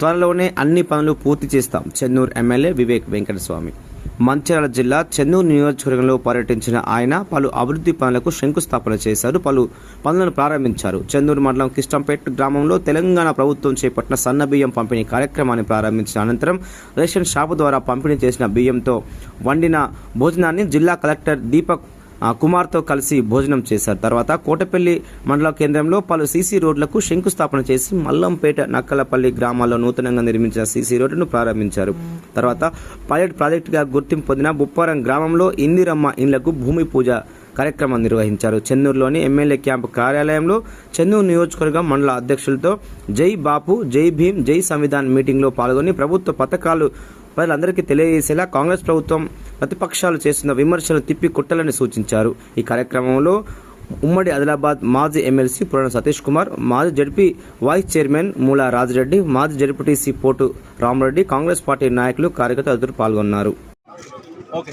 త్వరలోనే అన్ని పనులు పూర్తి చేస్తాం. చెన్నూరు ఎమ్మెల్యే వివేక్ వెంకటస్వామి. మంచిర్యాల జిల్లా చెన్నూరు నియోజకవర్గంలో పర్యటించిన ఆయన పలు అభివృద్ధి పనులకు శంకుస్థాపన చేశారు. పలు పనులను ప్రారంభించారు. చెన్నూరు మండలం కిష్టంపేట్ గ్రామంలో తెలంగాణ ప్రభుత్వం చేపట్టిన సన్న బియ్యం పంపిణీ కార్యక్రమాన్ని ప్రారంభించిన అనంతరం రేషన్ షాపు ద్వారా పంపిణీ చేసిన బియ్యంతో వండిన భోజనాన్ని జిల్లా కలెక్టర్ దీపక్ కుమార్తో కలిసి భోజనం చేశారు. తర్వాత కోటపల్లి మండల కేంద్రంలో పలు సీసీ రోడ్లకు శంకుస్థాపన చేసి మల్లంపేట నక్కలపల్లి గ్రామాల్లో నూతనంగా నిర్మించిన సీసీ రోడ్డును ప్రారంభించారు. తర్వాత పైలట్ ప్రాజెక్టుగా గుర్తింపు పొందిన బుప్పారం గ్రామంలో ఇందిరమ్మ ఇండ్లకు భూమి పూజ కార్యక్రమం నిర్వహించారు. చెన్నూరులోని ఎమ్మెల్యే క్యాంపు కార్యాలయంలో చెన్నూరు నియోజకవర్గం మండల అధ్యక్షులతో జై బాపు జై భీమ్ జై సంవిధాన్ మీటింగ్లో పాల్గొని ప్రభుత్వ పథకాలు ప్రజలందరికీ తెలియజేసేలా కాంగ్రెస్ ప్రభుత్వం ప్రతిపక్షాలు చేస్తున్న విమర్శలు తిప్పి కొట్టాలని సూచించారు. ఈ కార్యక్రమంలో ఉమ్మడి ఆదిలాబాద్ మాజీ ఎమ్మెల్సీ పురాణ సతీష్ కుమార్ మాజీ జడ్పీ వైస్ చైర్మన్ మూలా రాజిరెడ్డి మాజీ జడ్పీటీసీ పోటు రామరెడ్డి కాంగ్రెస్ పార్టీ నాయకులు కార్యకర్తలు తదితరులు పాల్గొన్నారు. ఓకే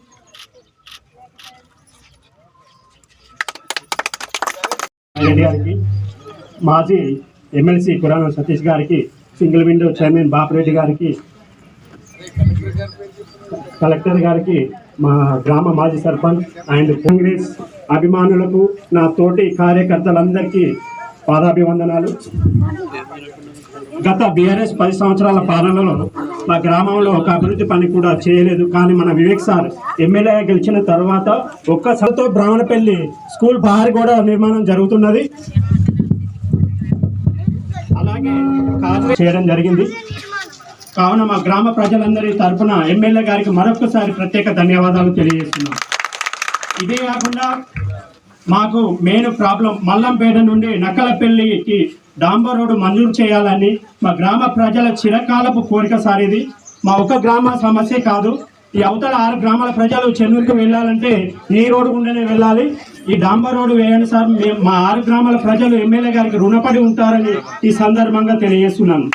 రెడ్డి గారికి మాజీ ఎమ్మెల్సీ కురాన సతీష్ గారికి సింగిల్ విండో చైర్మన్ బాపిరెడ్డి గారికి కలెక్టర్ గారికి మా గ్రామ మాజీ సర్పంచ్ అండ్ కాంగ్రెస్ అభిమానులకు నా తోటి కార్యకర్తలందరికీ పాదాభివందనాలు. గత బీఆర్ఎస్ పది సంవత్సరాల పాలనలో మా గ్రామంలో ఒక అభివృద్ధి పని కూడా చేయలేదు. కానీ మన వివేక్ సార్ ఎమ్మెల్యే గెలిచిన తర్వాత ఒక్కసారితో బ్రాహ్మణపల్లి స్కూల్ బహారీ కూడా నిర్మాణం జరుగుతున్నది. అలాగే చేయడం జరిగింది. కావున మా గ్రామ ప్రజలందరి తరఫున ఎమ్మెల్యే గారికి మరొకసారి ప్రత్యేక ధన్యవాదాలు తెలియజేస్తున్నాం. ఇదే కాకుండా మాకు మెయిన్ ప్రాబ్లం మల్లంపేట నుండి నక్కలపల్లికి డాంబర్ రోడ్డు మంజూరు చేయాలని మా గ్రామ ప్రజల చిరకాలపు కోరిక సార్ ఇది మా ఒక గ్రామ సమస్య కాదు. ఈ అవతల ఆరు గ్రామాల ప్రజలు చెన్నూరుకు వెళ్ళాలంటే ఈ రోడ్డు గుండెనే వెళ్ళాలి. ఈ డాంబర్ రోడ్డు వేయండి సార్. మేము మా ఆరు గ్రామాల ప్రజలు ఎమ్మెల్యే గారికి రుణపడి ఉంటారని ఈ సందర్భంగా తెలియజేస్తున్నాను.